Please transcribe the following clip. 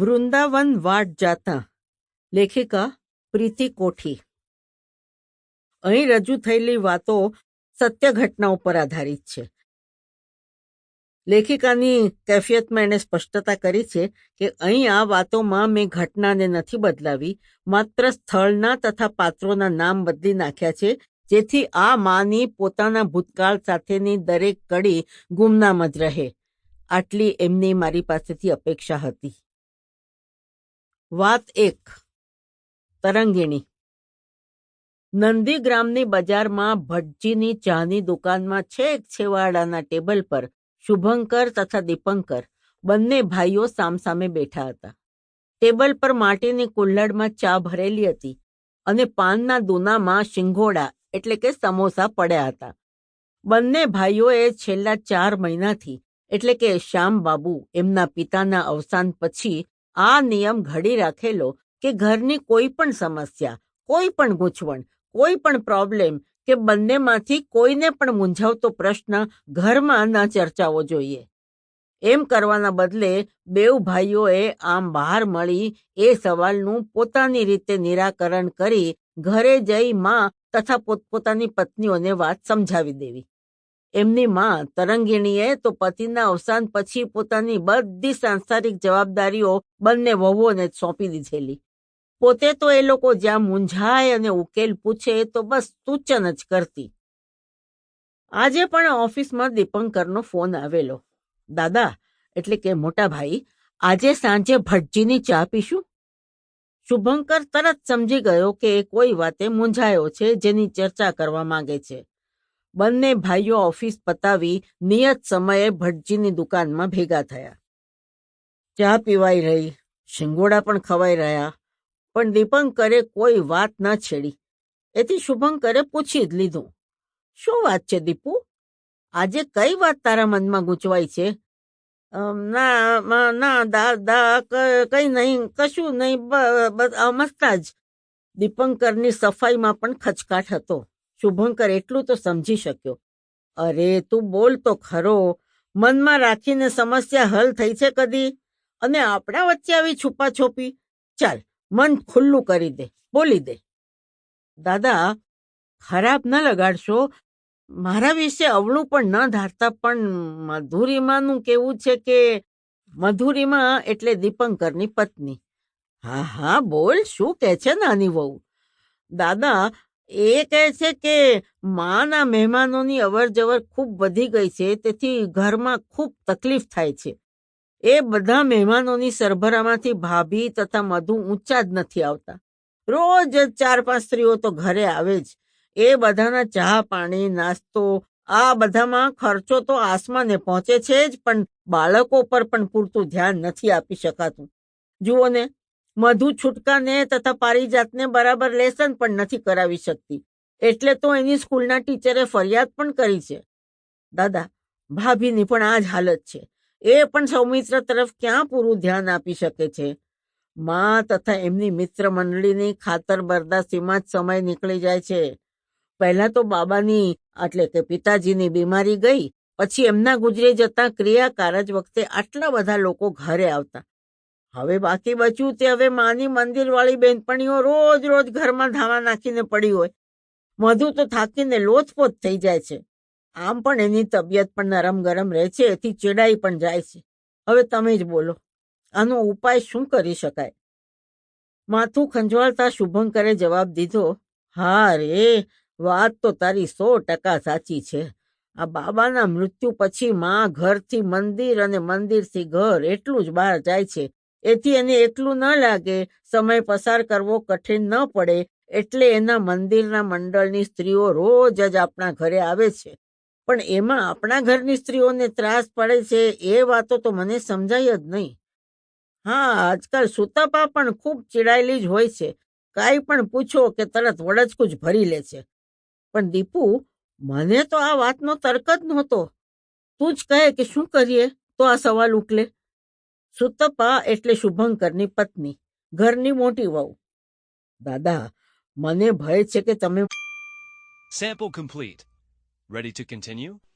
વૃંદાવન વાટ જાતા. લેખિકા પ્રીતિ કોઠી. અહીં રજૂ થયેલી વાતો સત્ય ઘટના ઉપર આધારિત છે. લેખિકાની કેફિયતમાં એને સ્પષ્ટતા કરી છે કે અહીં આ વાતોમાં મેં ઘટનાને નથી બદલાવી, માત્ર સ્થળના તથા પાત્રોના નામ બદલી નાખ્યા છે, જેથી આ માની પોતાના ભૂતકાળ સાથેની દરેક કડી ગુમનામ જ રહે. આટલી એમની મારી પાસેથી અપેક્ષા હતી. વાત એક, તરંગીણી. નંદીગ્રામની બજારમાં ભટજીની ચાની દુકાનમાં છેક છેવાડાના ટેબલ પર શુભંકર તથા દીપંકર બંને ભાઈઓ સામસામે બેઠા હતા. ટેબલ પર માટીની કુલ્હડમાં ચા ભરેલી હતી અને પાનના દૂનામાં શિંગોડા એટલે કે સમોસા પડ્યા હતા. બંને ભાઈઓએ છેલ્લા ચાર મહિનાથી એટલે કે શ્યામબાબુ, એમના પિતાના અવસાન પછી આ નિયમ ઘડી રાખેલો કે ઘરની કોઈ પણ સમસ્યા, કોઈ પણ ગૂંચવણ, કોઈ પણ પ્રોબ્લેમ કે બંનેમાંથી કોઈને પણ મૂંઝાવતો પ્રશ્ન ઘરમાં ન ચર્ચાવો જોઈએ. એમ કરવાના બદલે બેઉ ભાઈઓએ આમ બહાર મળી એ સવાલનું પોતાની રીતે નિરાકરણ કરી ઘરે જઈ માં તથા પોતપોતાની પત્નીઓને વાત સમજાવી દેવી. એમની માં તરંગીણીએ તો પતિના અવસાન પછી પોતાની બધી સાંસારિક જવાબદારીઓ બંને વહુઓને જ સોંપી દીધેલી. પોતે તો એ લોકો જ્યાં મૂંઝાય અને ઉકેલ પૂછે તો બસ સૂચન જ કરતી. આજે પણ ઓફિસમાં દીપંકરનો ફોન આવેલો. દાદા, એટલે કે મોટા ભાઈ, આજે સાંજે ભટજીની ચા પીશું? શુભંકર તરત સમજી ગયો કે એ કોઈ વાતે મૂંઝાયો છે જેની ચર્ચા કરવા માંગે છે. બંને ભાઈઓ ઓફિસ પતાવી નિયત સમયે ભટજીની દુકાનમાં ભેગા થયા. ચા પીવાઈ રહી, શિંગોડા પણ ખવાઈ રહ્યા, પણ દીપંકરે કોઈ વાત ન છેડી. એથી શુભંકરે પૂછી જ લીધું, શું વાત છે દીપુ? આજે કઈ વાત તારા મનમાં ગૂંચવાય છે? ના ના, દા દા કઈ નહીં કશું નહીં મસ્તા જ. દીપંકરની સફાઈમાં પણ ખચકાટ હતો. શુભંકર એટલું તો સમજી શક્યો. અરે, તું બોલ તો ખરો. મનમાં રાખીને સમસ્યા હલ થઈ છે કદી? અને આપણા વચ્ચે આવી છુપા છોપી ચાલ, મન ખુલ્લું કરી દે, બોલી દે. દાદા, ખરાબ ન લગાડશો. મારા વિશે અવળું પણ ન ધારતા, પણ મધુરિમાનું કેવું છે કે મધુરિમા એટલે દીપંકરની પત્ની. હા હા, બોલ, શું કે છે નાની વહુ? દાદા એ કહે છે કે માના મહેમાનોની અવર જવર ખૂબ વધી ગઈ છે, તેથી ઘરમાં ખૂબ તકલીફ થાય છે. એ બધા મહેમાનોની સરભરામાંથી ભાભી તથા મધુ ઊંચા જ નથી આવતા. રોજ ચાર પાંચ સ્ત્રીઓ તો ઘરે આવે જ. એ બધાના ચા પાણી, નાસ્તો, આ બધામાં ખર્ચો તો આસમાને પહોંચે છે જ, પણ બાળકો પર પણ પૂરતું ધ્યાન નથી આપી શકાતું. જુઓ ને મધુ છૂટકાને તથા પારિજાતને બરાબર લેસન પણ નથી કરાવી શકતી. એટલે તો એની સ્કૂલના ટીચરે ફરિયાદ પણ કરી છે. દાદા, ભાભીની પણ આ જ હાલત છે. એ પણ સૌમિત્ર તરફ ક્યાં પૂરું ધ્યાન આપી શકે છે? માં તથા એમની મિત્ર મંડળીની ખાતર બરદાસ્તીમાં જ સમય નીકળી જાય છે. પહેલા તો બાબાની, એટલે કે પિતાજીની બીમારી ગઈ, પછી એમના ગુજરે જતા ક્રિયા કારજ વખતે આટલા બધા લોકો ઘરે આવતા. હવે બાકી બચ્યું તે હવે માની મંદિર વાળી બેનપણીઓ રોજ રોજ ઘરમાં ધાવા નાખીને પડી હોય. મધુ તો થાકીને લોથપોથ થઈ જાય છે. આમ પણ એની તબિયત પણ નરમ ગરમ રહે છે, એથી ચેડાઈ પણ જાય છે. હવે તમે જ બોલો, આનો ઉપાય શું કરી શકાય? માથું ખંજવાળતા શુભંકરે જવાબ દીધો, હા રે, વાત તો તારી સો ટકા સાચી છે. આ બાબાના મૃત્યુ પછી માં ઘરથી મંદિર અને મંદિરથી ઘર, એટલું જ બહાર જાય છે. એથી એને એકલું ન લાગે, સમય પસાર કરવો કઠિન ન પડે, એટલે એના મંદિરના મંડળની સ્ત્રીઓ રોજ જ આપણા ઘરે આવે છે. પણ એમાં આપણા ઘરની સ્ત્રીઓને ત્રાસ પડે છે, એ વાતો તો મને સમજાય જ નહીં. હા, આજકાલ સુતાપા પણ ખૂબ ચીડાયેલી જ હોય છે. કાંઈ પણ પૂછો કે તરત વડચકું ભરી લે છે. પણ દીપુ, મને તો આ વાતનો તર્ક જ નહોતો. તું જ કહે કે શું કરીએ? તો આ સવાલ ઉકલે. સુતપા એટલે શુભંકરની પત્ની, ઘરની મોટી વહુ દાદા, મને ભય છે કે તમે sample complete ready to continue?